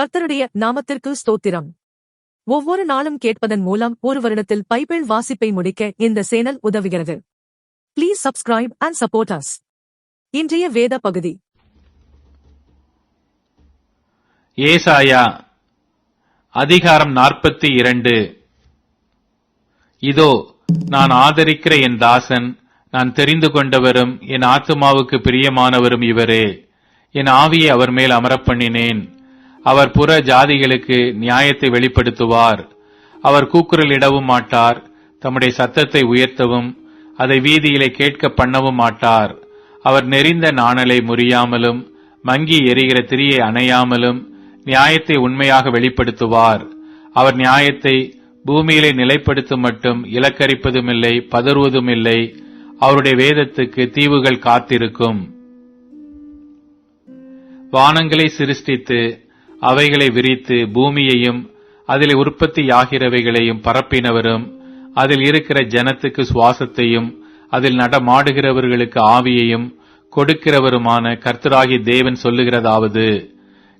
கர்த்தருடைய நாமத்திற்கு ஸ்தோத்திரம். ஒவ்வொரு நாளும் கேட்பதன் மூலம் ஒரு வருடத்தில் பைபிள் வாசிப்பை முடிக்க இந்த சேனல் உதவுகிறது. Please subscribe and support us இன்றைய வேத பகுதி. ஏசாயா அதிகாரம் நாற்பத்தி இரண்டு. இதோ நான் ஆதரிக்கிற என் தாசன் நான் தெரிந்து கொண்டவரும் என் ஆத்துமாவுக்கு பிரியமானவரும் இவரே. என் ஆவியை அவர் மேல் அமரப்பண்ணினேன். அவர் புற ஜாதிகளுக்கு நியாயத்தை வெளிப்படுத்துவார். அவர் கூக்குரலிடவும் மாட்டார். தம்முடைய சத்தத்தை உயர்த்தவும் அதை வீதியிலே கேட்க பண்ணவும் மாட்டார். அவர் நெறிந்த நாணலை முறியாமலும் மங்கி எரிகிற திரியை அணையாமலும் நியாயத்தை உண்மையாக வெளிப்படுத்துவார். அவர் நியாயத்தை பூமியிலே நிலைப்படுத்தும் மட்டும் இலக்கரிப்பதுமில்லை பதறுவதுமில்லை. அவருடைய வேதத்துக்கு தீவுகள் காத்திருக்கும். வானங்களை சிருஷ்டித்து அவைகளை விரித்து பூமியையும் அதில் உற்பத்தியாகிறவைகளையும் பரப்பினவரும் அதில் இருக்கிற ஜனத்துக்கு சுவாசத்தையும் அதில் நடமாடுகிறவர்களுக்கு ஆவியையும் கொடுக்கிறவருமான கர்த்தராகி தேவன் சொல்லுகிறதாவது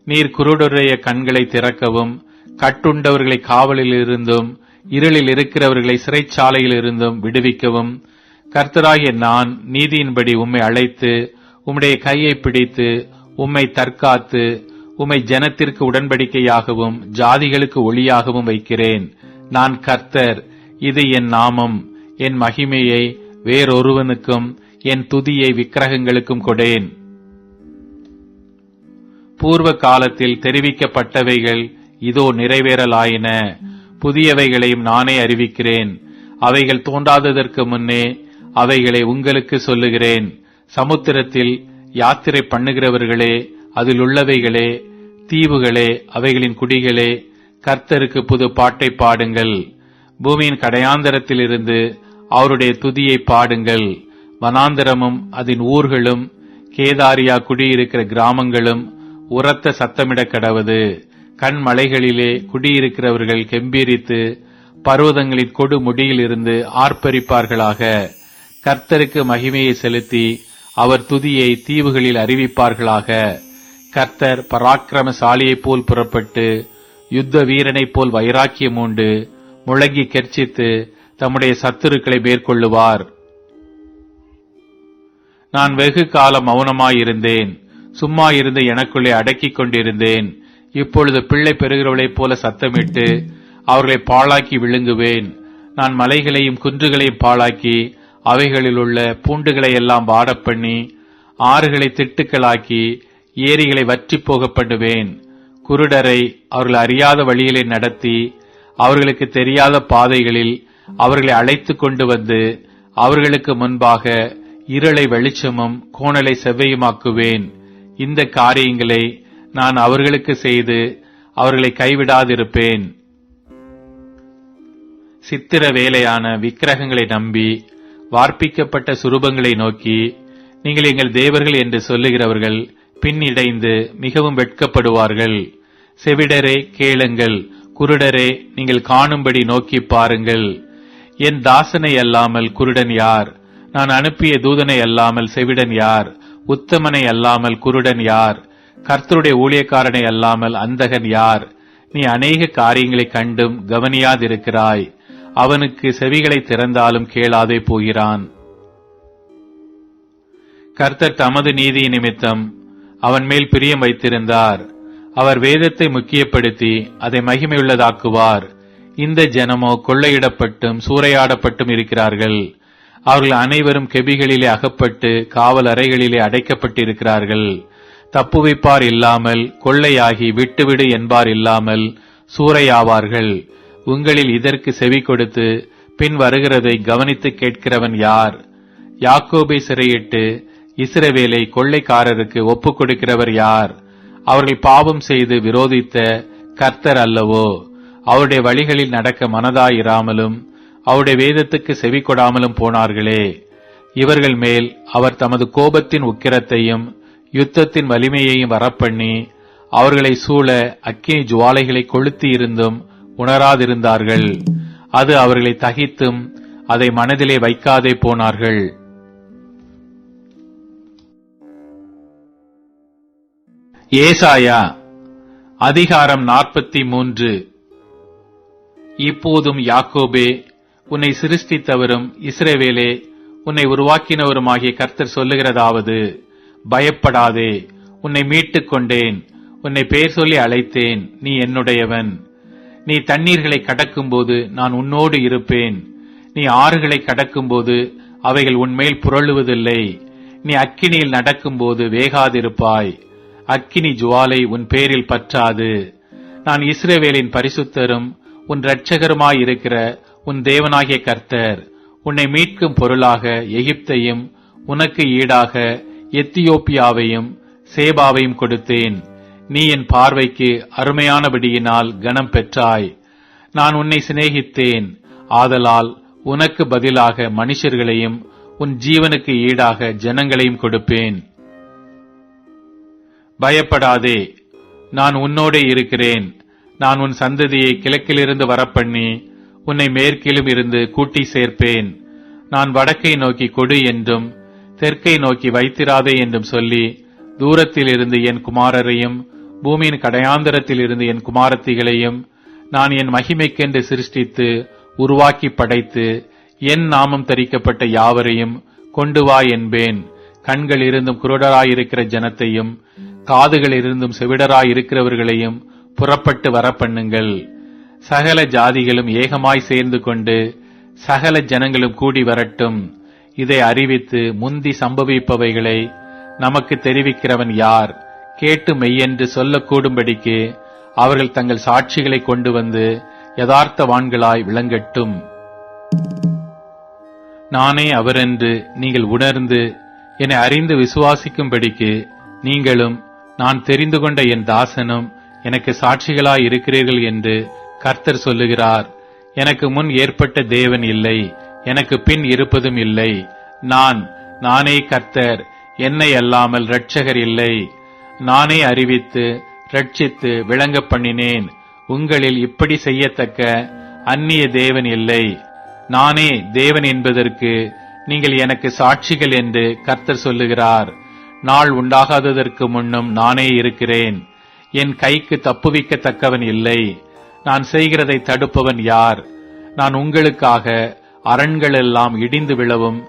நீர் குருடுடைய கண்களை திறக்கவும் கட்டுண்டவர்களை காவலில் இருந்தும் இருளில் இருக்கிறவர்களை சிறைச்சாலையில் இருந்தும் விடுவிக்கவும் கர்த்தராகிய நான் நீதியின்படி உம்மை அழைத்து உம்முடைய கையை பிடித்து உம்மை தற்காத்து உமை ஜனத்திற்கு உடன்படிக்கையாகவும் ஜாதிகளுக்கு ஒளியாகவும் வைக்கிறேன். நான் கர்த்தர் இது என் நாமம். என் மகிமையை வேறொருவனுக்கும் என் துதியை விக்கிரகங்களுக்கும் கொடேன் பூர்வ காலத்தில் தெரிவிக்கப்பட்டவைகள் இதோ நிறைவேறலாயின. புதியவைகளையும் நானே அறிவிக்கிறேன். அவைகள் தோன்றாததற்கு முன்னே அவைகளை உங்களுக்கு சொல்லுகிறேன். சமுத்திரத்தில் யாத்திரை பண்ணுகிறவர்களே அதில் உள்ளவைகளே தீவுகளே அவைகளின் குடிகளே கர்த்தருக்கு புது பாட்டை பாடுங்கள். பூமியின் கடையாந்தரத்திலிருந்து அவருடைய துதியை பாடுங்கள். வனாந்தரமும் அதன் ஊர்களும் கேதாரியா குடியிருக்கிற கிராமங்களும் உரத்த சத்தமிட கடவது. கண்மலைகளிலே குடியிருக்கிறவர்கள் கெம்பீரித்து பர்வதங்களின் கொடு முடியிலிருந்து ஆர்ப்பரிப்பார்களாக. கர்த்தருக்கு மகிமையை செலுத்தி அவர் துதியை தீவுகளில் அறிவிப்பார்களாக. கர்த்தர் பராக்கிரமசாலியைப் போல் புறப்பட்டு யுத்த வீரனைப் போல் வைராக்கியம் உண்டு முழங்கி கெர்ச்சித்து தம்முடைய சத்துருக்களை மேற்கொள்ளுவார். நான் வெகு காலம் மௌனமாயிருந்தேன் சும்மா இருந்து எனக்குள்ளே அடக்கிக் கொண்டிருந்தேன் இப்பொழுது பிள்ளை பெறுகிறவளைப் போல சத்தமிட்டு அவர்களை பாழாக்கி விழுங்குவேன். நான் மலைகளையும் குன்றுகளையும் பாழாக்கி அவைகளில் உள்ள பூண்டுகளை எல்லாம் வாடப் பண்ணி ஆறுகளை திட்டுக்களாக்கி ஏரிகளை வற்றி போக பண்ணுவேன் குருடரை அவர்கள் அறியாத வழியிலே நடத்தி அவர்களுக்கு தெரியாத பாதைகளில் அவர்களை அழைத்து கொண்டு வந்து அவர்களுக்கு முன்பாக இருளை வெளிச்சமும் கோணலை செவ்வையுமாக்குவேன். இந்த காரியங்களை நான் அவர்களுக்கு செய்து அவர்களை கைவிடாதிருப்பேன். சித்திர வேலையான விக்கிரகங்களை நம்பி வார்ப்பிக்கப்பட்ட சுரூபங்களை நோக்கி நீங்கள் எங்கள் தேவர்கள் என்று சொல்லுகிறவர்கள் பின்னிடைந்து மிகவும் வெட்கப்படுவார்கள். செவிடரே கேளுங்கள். குருடரே நீங்கள் காணும்படி நோக்கி பாருங்கள். என் தாசனை அல்லாமல் குருடன் யார்? நான் அனுப்பிய தூதனை அல்லாமல் செவிடன் யார்? உத்தமனை அல்லாமல் குருடன் யார்? கர்த்தருடைய ஊழியக்காரனை அல்லாமல் அந்தகன் யார்? நீ அநேக காரியங்களை கண்டும் கவனியாதிருக்கிறாய். அவனுக்கு செவிகளை திறந்தாலும் கேளாதே போகிறான். கர்த்தர் தமது நீதி நிமித்தம் அவன் மேல் பிரியம் வைத்திருந்தார். அவர் வேதத்தை முக்கியப்படுத்தி அதை மகிமையுள்ளதாக்குவார். இந்த ஜனமோ கொள்ளையிடப்பட்டும் சூறையாடப்பட்டும் இருக்கிறார்கள். அவர்கள் அனைவரும் கெபிகளிலே அகப்பட்டு காவல் அறைகளிலே அடைக்கப்பட்டிருக்கிறார்கள். தப்புவிப்பார் இல்லாமல் கொள்ளையாகி விட்டுவிடு என்பார் இல்லாமல் சூறையாவார்கள். உங்களில் இதற்கு செவி கொடுத்து பின் வருகிறதை கவனித்து கேட்கிறவன் யார்? யாக்கோபை சிறையிட்டு இஸ்ரவேலை கொள்ளைக்காரருக்கு ஒப்புக் கொடுக்கிறவர் யார்? அவர்கள் பாவம் செய்து விரோதித்த கர்த்தர் அல்லவோ? அவருடைய வழிகளில் நடக்க மனதாயிராமலும் அவருடைய வேதத்துக்கு செவி கொடாமலும் போனார்களே. இவர்கள் மேல் அவர் தமது கோபத்தின் உக்கிரத்தையும் யுத்தத்தின் வலிமையையும் வரப்பண்ணி அவர்களை சூழ அக்கினி ஜுவாலைகளை கொளுத்தி இருந்தும் உணராதிருந்தார்கள். அது அவர்களை தகித்தும் அதை மனதிலே வைக்காதே போனார்கள். ஏசாயா அதிகாரம் நாற்பத்தி மூன்று இப்போதும் யாக்கோபே உன்னை சிருஷ்டித்தவரும் இஸ்ரேவேலே உன்னை உருவாக்கினவருமாகிய கர்த்தர் சொல்லுகிறதாவது பயப்படாதே உன்னை மீட்டுக் கொண்டேன் உன்னை பெயர் சொல்லி அழைத்தேன் நீ என்னுடையவன். நீ தண்ணீர்களை கடக்கும்போது நான் உன்னோடு இருப்பேன். நீ ஆறுகளை கடக்கும்போது அவைகள் உன்மேல் புரளுவதில்லை. நீ அக்கினியில் நடக்கும்போது வேகாதிருப்பாய். அக்கினி ஜுவாலை உன் பேரில் பற்றாது. நான் இஸ்ரேவேலின் பரிசுத்தரும் உன் இரட்சகருமாயிருக்கிற உன் தேவனாகிய கர்த்தர் உன்னை மீட்கும் பொருளாக எகிப்தையும் உனக்கு ஈடாக எத்தியோப்பியாவையும் சேபாவையும் கொடுத்தேன். நீ என் பார்வைக்கு அருமையானபடியினால் கனம் பெற்றாய். நான் உன்னை சிநேகித்தேன். ஆதலால் உனக்கு பதிலாக மனுஷர்களையும் உன் ஜீவனுக்கு ஈடாக ஜனங்களையும் கொடுப்பேன். பயப்படாதே. நான் உன்னோடே இருக்கிறேன். நான் உன் சந்ததியை கிழக்கிலிருந்து வரப்பண்ணி உன்னை மேற்கிலும் இருந்து கூட்டி சேர்ப்பேன். நான் வடக்கை நோக்கி கொடு என்றும் தெற்கை நோக்கி வைத்திராதே என்றும் சொல்லி தூரத்தில் இருந்து என் குமாரரையும் பூமியின் கடையாந்தரத்தில் இருந்து என் குமாரத்திகளையும் நான் என் மகிமைக்கென்று சிருஷ்டித்து உருவாக்கி படைத்து என் நாமம் தரிக்கப்பட்ட யாவரையும் கொண்டு வா என்பேன். கண்கள் இருந்தும் குருடராயிருக்கிற ஜனத்தையும் காதுகள் இருந்தும் செவிடராயிருக்கிறவர்களையும் புறப்பட்டு வர பண்ணுங்கள் சகல ஜாதிகளும் ஏகமாய் சேர்ந்து கொண்டு சகல ஜனங்களும் கூடி வரட்டும். இதை அறிவித்து முந்தி சம்பவிப்பவைகளை நமக்கு தெரிவிக்கிறவன் யார்? கேட்டு மெய்யென்று சொல்லக்கூடும்படிக்கு அவர்கள் தங்கள் சாட்சிகளை கொண்டு வந்து யதார்த்தவான்களாய் விளங்கட்டும். நானே அவரென்று நீங்கள் உணர்ந்து என்னை அறிந்து விசுவாசிக்கும்படிக்கு நீங்களும் நான் தெரிந்து கொண்ட என் தாசனும் எனக்கு சாட்சிகளாய் இருக்கிறீர்கள் என்று கர்த்தர் சொல்லுகிறார். எனக்கு முன் ஏற்பட்ட தேவன் இல்லை. எனக்கு பின் இருப்பதும் இல்லை. நான் நானே கர்த்தர். என்னை அல்லாமல் இரட்சகர் இல்லை. நானே அறிவித்து ரட்சித்து விளங்க பண்ணினேன். உங்களில் இப்படி செய்யத்தக்க அந்நிய தேவன் இல்லை. நானே தேவன் என்பதற்கு நீங்கள் எனக்கு சாட்சிகள் என்று கர்த்தர் சொல்லுகிறார். நாள் உண்டாகாததற்கு முன்னும் நானே இருக்கிறேன். என் கைக்கு தப்புவிக்கத்தக்கவன் இல்லை. நான் செய்கிறதை தடுப்பவன் யார்? நான் உங்களுக்காக அரண்கள் எல்லாம் இடிந்து விழவும்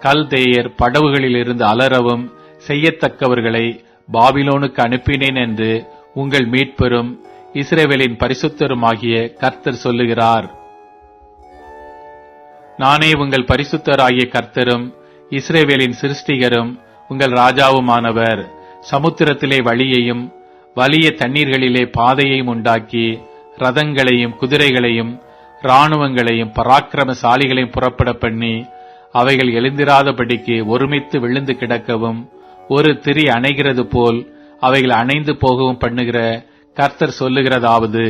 கல்தேயர் படவுகளிலிருந்து அலறவும் செய்யத்தக்கவர்களை பாபிலோனுக்கு அனுப்பினேன் என்று உங்கள் மீட்பெரும் இஸ்ரேவேலின் பரிசுத்தருமாகிய கர்த்தர் சொல்லுகிறார். நானே உங்கள் பரிசுத்தராகிய கர்த்தரும் இஸ்ரேவேலின் சிருஷ்டிகரும் உங்கள் ராஜாவுமானவர் சமுத்திரத்திலே வழியையும் வலிய தண்ணீர்களிலே பாதையையும் உண்டாக்கி ரதங்களையும் குதிரைகளையும் இராணுவங்களையும் பராக்கிரமசாலிகளையும் புறப்பட பண்ணி அவைகள் எழுந்திராதபடிக்கு ஒருமித்து விழுந்து கிடக்கவும் ஒரு திரி அணைகிறது போல் அவைகள் அணைந்து போகவும் பண்ணுகிற கர்த்தர் சொல்லுகிறதாவது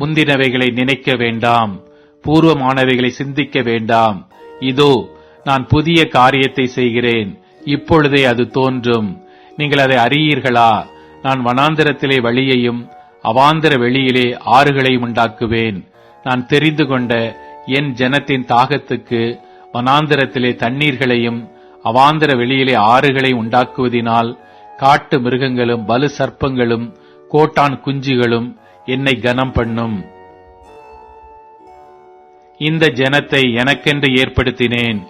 முந்தினவைகளை நினைக்க வேண்டாம் பூர்வமானவைகளை சிந்திக்க வேண்டாம் இதோ நான் புதிய காரியத்தை செய்கிறேன் இப்பொழுதே அது தோன்றும். நீங்கள் அதை அறியீர்களா? நான் வனாந்திரத்திலே வழியையும் அவாந்தர வெளியிலே ஆறுகளையும் உண்டாக்குவேன். நான் தெரிந்து கொண்ட என் ஜனத்தின் தாகத்துக்கு வனாந்திரத்திலே தண்ணீர்களையும் அவாந்தர வெளியிலே ஆறுகளை உண்டாக்குவதினால் காட்டு மிருகங்களும் பலு சர்ப்பங்களும் கோட்டான் குஞ்சுகளும் என்னை கனம் பண்ணும். இந்த ஜனத்தை எனக்கென்று ஏற்படுத்தினேன்.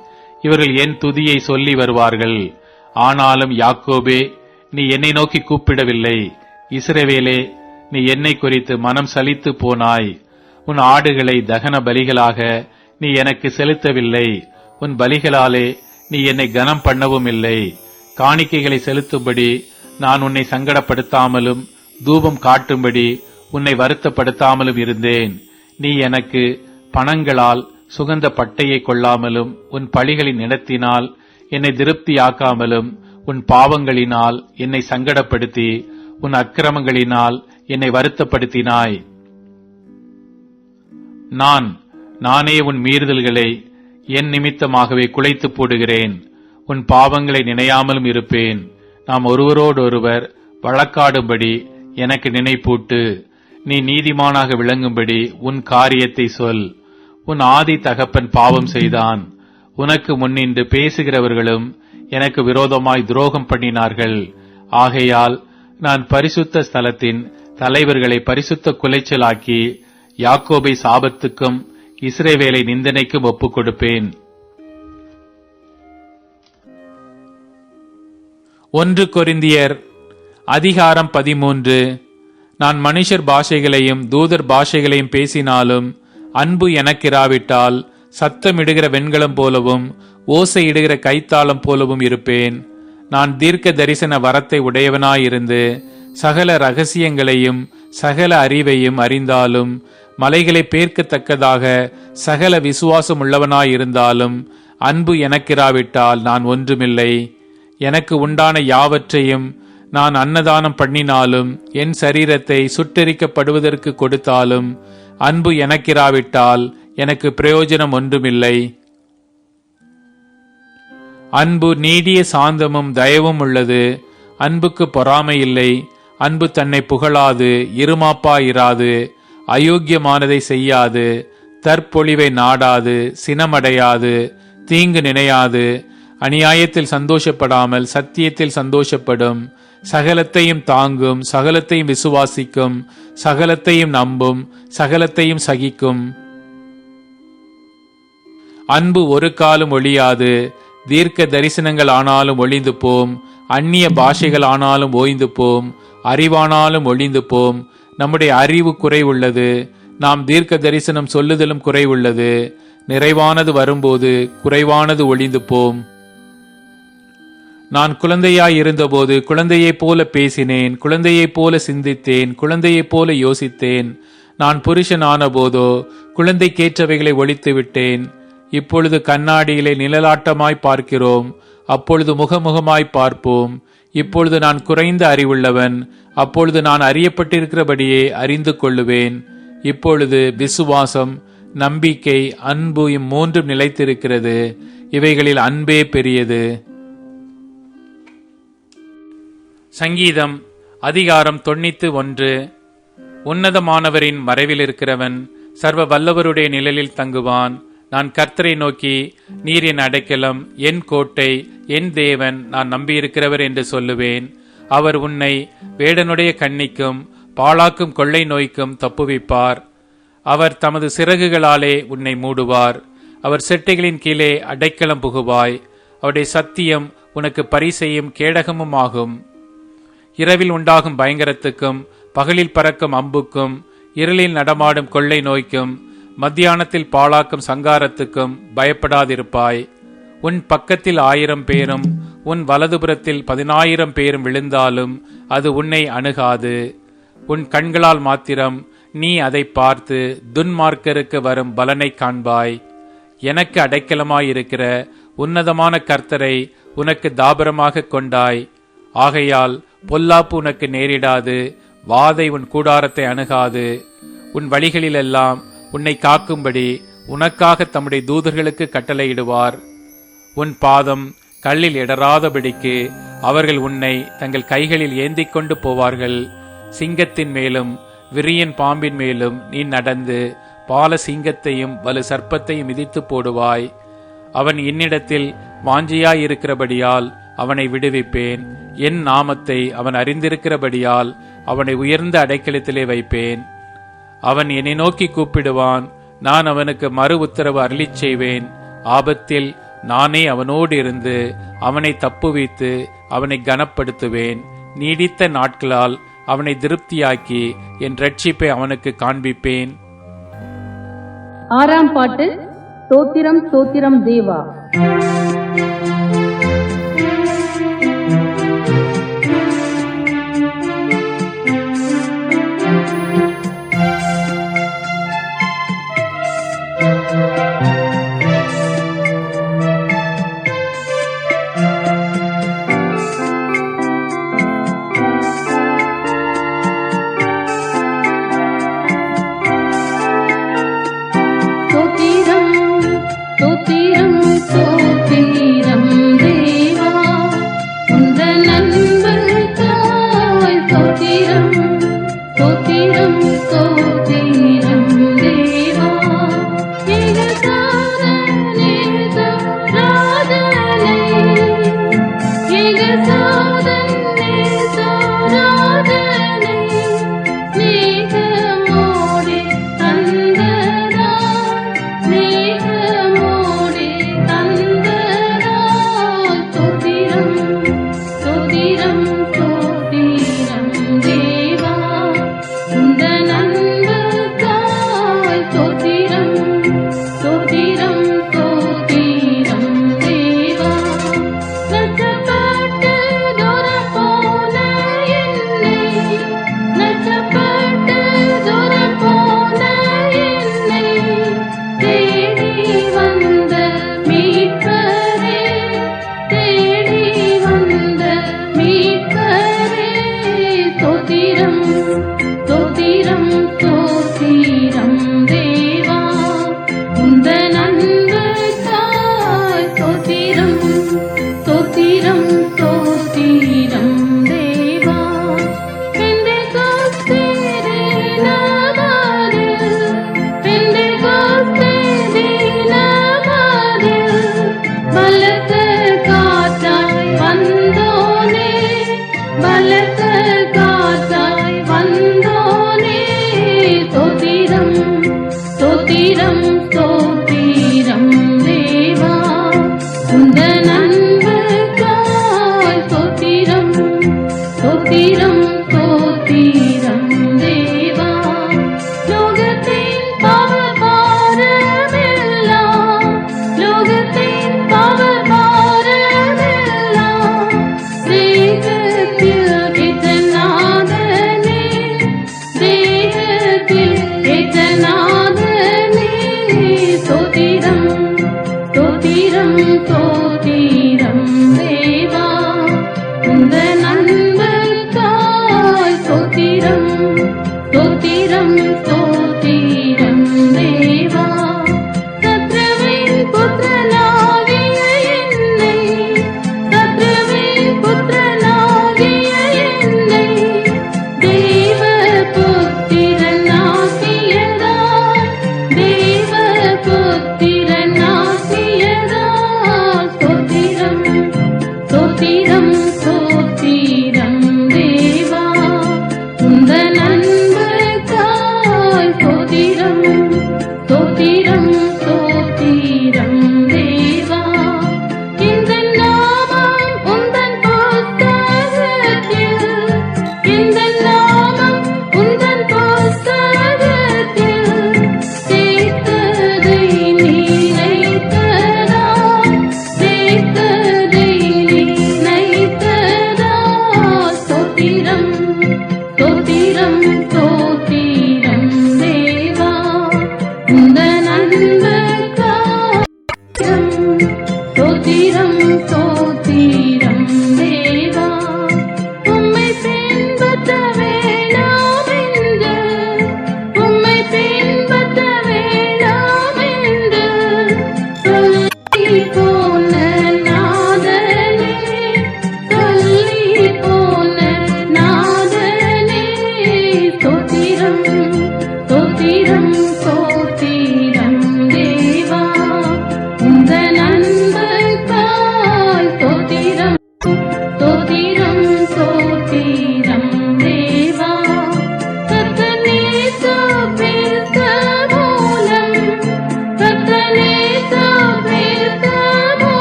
இவர்கள் என் துதியை சொல்லி வருவார்கள்? ஆனாலும் யாக்கோபே நீ என்னை நோக்கி கூப்பிடவில்லை. இஸ்ரவேலே நீ என்னை குறித்து மனம் சலித்து போனாய். உன் ஆடுகளை தகன பலிகளாக நீ எனக்கு செலுத்தவில்லை. உன் பலிகளாலே நீ என்னை கனம் பண்ணவும் இல்லை. காணிக்கைகளை செலுத்தும்படி நான் உன்னை சங்கடப்படுத்தாமலும் தூபம் காட்டும்படி உன்னை வருத்தப்படுத்தாமலும் இருந்தேன். நீ எனக்கு பணங்களால் சுகந்த பட்டையை கொள்ளாமலும் உன் பழிகளின் இடத்தினால் என்னை திருப்தியாக்காமலும் உன் பாவங்களினால் என்னை சங்கடப்படுத்தி உன் அக்கிரமங்களினால் என்னை வருத்தப்படுத்தினாய். நான் நானே உன் மீறுதல்களை என் நிமித்தமாகவே குலைத்து போடுகிறேன். உன் பாவங்களை நினையாமலும் இருப்பேன். நாம் ஒருவரோடொருவர் வழக்காடும்படி எனக்கு நினைப்பூட்டு. நீ நீதிமானாக விளங்கும்படி உன் காரியத்தை சொல். உன் ஆதி தகப்பன் பாவம் செய்தான். உனக்கு முன்னின்று பேசுகிறவர்களும் எனக்கு விரோதமாய் துரோகம் பண்ணினார்கள். ஆகையால் நான் பரிசுத்த ஸ்தலத்தின் தலைவர்களை பரிசுத்த குலைச்சலாக்கி யாக்கோபை சாபத்துக்கும் இஸ்ரேவேலை நிந்தனைக்கும் ஒப்புக் கொடுப்பேன் ஒன்று கொரிந்தியர் அதிகாரம் பதிமூன்று. நான் மனுஷர் பாஷைகளையும் தூதர் பாஷைகளையும் பேசினாலும் அன்பு எனக்கிராவிட்டால் சத்தமிடுகிற வெண்கலம் போலவும் ஓசையிடுகிற கைத்தாளம் போலவும் இருப்பேன். நான் தீர்க்க தரிசன வரத்தை உடையவனாயிருந்து சகல ரகசியங்களையும் சகல அறிவையும் அறிந்தாலும் மலைகளை பேர்க்கத்தக்கதாக சகல விசுவாசம் உள்ளவனாயிருந்தாலும் அன்பு எனக்கிராவிட்டால் நான் ஒன்றுமில்லை. எனக்கு உண்டான யாவற்றையும் நான் அன்னதானம் பண்ணினாலும் என் சரீரத்தை சுட்டெரிக்கப்படுவதற்கு கொடுத்தாலும் அன்பு எனக்கிராவிட்டால் எனக்கு பிரயோஜனம் ஒன்றுமில்லை. அன்பு நீடிய சாந்தமும் தயவும் உள்ளது. அன்புக்கு பொறாமை இல்லை. அன்பு தன்னை புகழாது இருமாப்பா இராது அயோக்கியமானதை செய்யாது தற்பொழிவை நாடாது சினமடையாது தீங்கு நினையாது அநியாயத்தில் சந்தோஷப்படாமல் சத்தியத்தில் சந்தோஷப்படும். சகலத்தையும் தாங்கும் சகலத்தையும் விசுவாசிக்கும் சகலத்தையும் நம்பும் சகலத்தையும் சகிக்கும். அன்பு ஒரு காலம் ஒழியாது. தீர்க்க தரிசனங்கள் ஆனாலும் ஒழிந்து போம். அந்நிய பாஷைகள் ஆனாலும் ஓய்ந்து போம். அறிவானாலும் ஒளிந்து போம். நம்முடைய அறிவு குறைவுள்ளது நாம் தீர்க்க தரிசனம் சொல்லுதலும் குறைவுள்ளது நிறைவானது வரும்போது குறைவானது ஒழிந்து போம். நான் குழந்தையாய் இருந்தபோது குழந்தையைப் போல பேசினேன் குழந்தையைப் போல சிந்தித்தேன் குழந்தையைப் போல யோசித்தேன். நான் புருஷன் ஆனபோதோ குழந்தைக்கேற்றவைகளை ஒழித்து விட்டேன். இப்பொழுது கண்ணாடியிலே நிழலாட்டமாய் பார்க்கிறோம் அப்பொழுது முகமுகமாய் பார்ப்போம். இப்பொழுது நான் குறைந்த அறிவுள்ளவன் அப்பொழுது நான் அறியப்பட்டிருக்கிறபடியே அறிந்து கொள்ளுவேன். இப்பொழுது விசுவாசம் நம்பிக்கை அன்பு இம்மூன்றும் நிலைத்திருக்கிறது. இவைகளில் அன்பே பெரியது. சங்கீதம் அதிகாரம் தொண்ணூத்து ஒன்று. உன்னதமானவரின் மறைவில் இருக்கிறவன் சர்வ வல்லவருடைய நிழலில் தங்குவான். நான் கர்த்தரை நோக்கி நீர் என் அடைக்கலம் என் கோட்டை என் தேவன் நான் நம்பியிருக்கிறவர் என்று சொல்லுவேன். அவர் உன்னை வேடனுடைய கண்ணிக்கும் பாழாக்கும் கொள்ளை நோய்க்கும் தப்புவிப்பார். அவர் தமது சிறகுகளாலே உன்னை மூடுவார். அவர் செட்டைகளின் கீழே அடைக்கலம் புகுவாய். அவருடைய சத்தியம் உனக்கு பரிசையும் கேடகமும் ஆகும் இரவில் உண்டாகும் பயங்கரத்துக்கும் பகலில் பறக்கும் அம்புக்கும் இருளில் நடமாடும் கொள்ளை நோய்க்கும் மத்தியானத்தில் பாழாக்கும் சங்காரத்துக்கும் பயப்படாதிருப்பாய். உன் பக்கத்தில் ஆயிரம் பேரும் உன் வலதுபுறத்தில் பதினாயிரம் பேரும் விழுந்தாலும் அது உன்னை அணுகாது. உன் கண்களால் மாத்திரம் நீ அதை பார்த்து துன்மார்க்கருக்கு வரும் பலனை காண்பாய். எனக்கு அடைக்கலமாயிருக்கிற உன்னதமான கர்த்தரை உனக்கு தாபரமாக கொண்டாய். ஆகையால் பொல்லாப்பு உனக்கு நேரிடாது வாதை உன் கூடாரத்தை அணுகாது. உன் வழிகளிலெல்லாம் உன்னை காக்கும்படி உனக்காக தம்முடைய தூதர்களுக்கு கட்டளையிடுவார். உன் பாதம் கல்லில் இடராதபடிக்கு அவர்கள் உன்னை தங்கள் கைகளில் ஏந்திக் கொண்டு போவார்கள். சிங்கத்தின் மேலும் விரியன் பாம்பின் மேலும் நீ நடந்து பால சிங்கத்தையும் வலு சர்ப்பத்தையும் மிதித்து போடுவாய். அவன் என்னிடத்தில் வாஞ்சியாயிருக்கிறபடியால் அவனை விடுவிப்பேன். என் நாமத்தை அவன் அறிந்திருக்கிறபடியால் அவனை உயர்ந்த அடைக்கலத்திலே வைப்பேன். அவன் என்னை நோக்கி கூப்பிடுவான். நான் அவனுக்கு மறு உத்தரவு அருளிச் செய்வேன். ஆபத்தில் நானே அவனோடு இருந்து அவனை தப்புவித்து அவனை கனப்படுத்துவேன். நீடித்த நாட்களால் அவனை திருப்தியாக்கி என் ரட்சிப்பை அவனுக்கு காண்பிப்பேன். ஆறாம் பாட்டு தோத்திரம் தோத்திரம் தேவா.